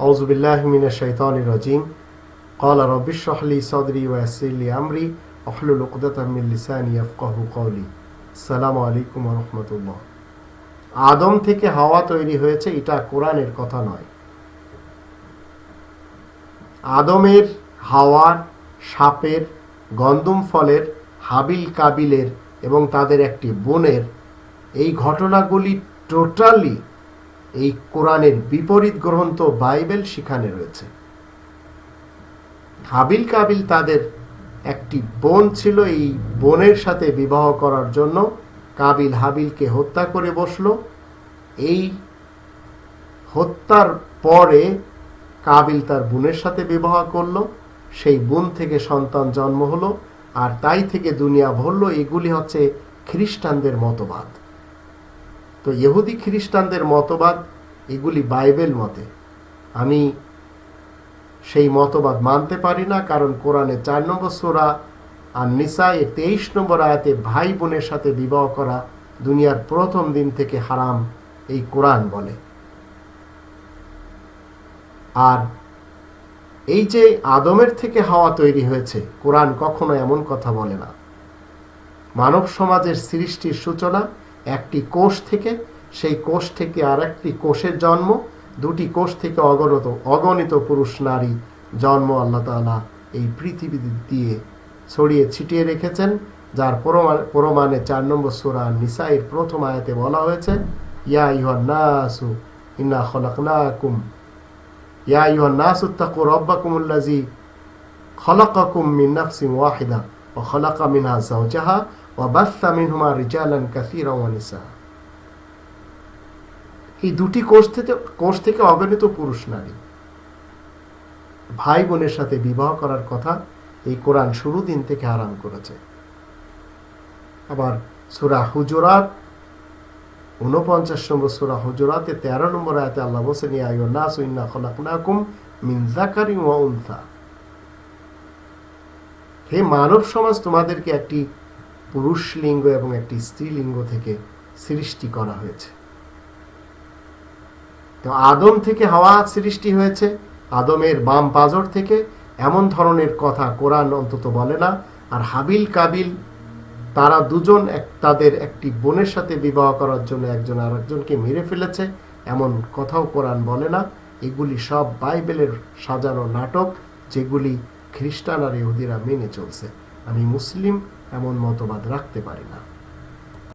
أعوذ بالله من الشيطان الرجيم قال رب اشرح لي صدري ويسر لي أمري واحلل عقدة من لساني يفقه قولي السلام عليكم ورحمة الله আদম থেকে হাওয়া তৈরি হয়েছে এটা কোরআনের কথা নয় আদমের হাওয়ার সাপের গন্দম ফলের হাবিল কাবিলের এবং তাদের একটি বোনের এই ঘটনাগুলি টোটালি এই কোরআনের বিপরীত গ্রন্থ বাইবেল সেখানে রয়েছে। হাবিল কাবিল তাদের একটি বোন ছিল, এই বোনের সাথে বিবাহ করার জন্য কাবিল হাবিলকে হত্যা করে বসল। এই হত্যার পরে কাবিল তার বোনের সাথে বিবাহ করল। সেই বোন থেকে সন্তান জন্ম হলো, আর তাই থেকে দুনিয়া ভরল। এগুলি হচ্ছে খ্রিস্টানদের মতবাদ। তো ইহুদি খ্রিস্টানদের মতবাদ, এগুলি বাইবেল মতে। আমি সেই মতবাদ মানতে পারি না, কারণ কোরআনে চার নম্বর সোরা আর নিসায় তেইশ নম্বর আয়াতে ভাই বোনের সাথে বিবাহ করা দুনিয়ার প্রথম দিন থেকে হারাম এই কোরআন বলে। আর এই যে আদমের থেকে হাওয়া তৈরি হয়েছে, কোরআন কখনো এমন কথা বলে না। মানব সমাজের সৃষ্টির সূচনা একটি কোষ থেকে, সেই কোষ থেকে আর একটি কোষের জন্ম, দুটি কোষ থেকে অগণিত অগণিত পুরুষ নারী জন্ম আল্লাহ তালা এই পৃথিবী দিয়ে ছড়িয়ে ছিটিয়ে রেখেছেন, যার প্রমাণ- প্রমাণে চার নম্বর সুরা নিসাইয়ের প্রথম আয়াতে বলা হয়েছে, ইয়া ইহান নাসু ইন্না খলাকনাকুম, ইয়া ইহান নাসু তাকু রব্বাকুমুল্লাজি খলাকাকুম মিন নাফসিন ওয়াহিদা। যাওজাহা ওয়া বাসসা মিনহুমা রিজালান কাসীরা ওয়া নিসা এই দুটি কোষ থেকে কোষ থেকে অগণিত পুরুষ নারী। ভাই বোনের সাথে বিবাহ করার কথা এই কোরআন শুরু দিন থেকে আরাম করেছে। আবার সুরা হুজুরাত উনপঞ্চাশ নম্বর সুরা হুজুরাতে তেরো নম্বর আয়াতে আল্লাহ বসেন আয়ো নাস ইন্না খলাকুম মিন যাকারি ওয়া উনসা। হে মানব সমাজ, তোমাদেরকে একটি পুরুষ লিঙ্গ এবং একটি স্ত্রীলিঙ্গ থেকে সৃষ্টি করা হয়েছে। তো আদম থেকে হাওয়া সৃষ্টি হয়েছে, আদমের বাম পাজর থেকে। এমন ধরনের কথা কোরআন অন্তত বলে না। আর হাবিল কাবিল, তারা দুজন এক, তাদের একটি বোনের সাথে বিবাহ করার জন্য একজন আর একজনকে মেরে ফেলেছে। এমন কথাও কোরআন বলে না। এগুলি সব বাইবেলের সাজানো নাটক, যেগুলি খ্রিস্টান আর ইহুদিরা মেনে চলছে। আমি মুসলিম এমন মতবাদ রাখতে পারি না।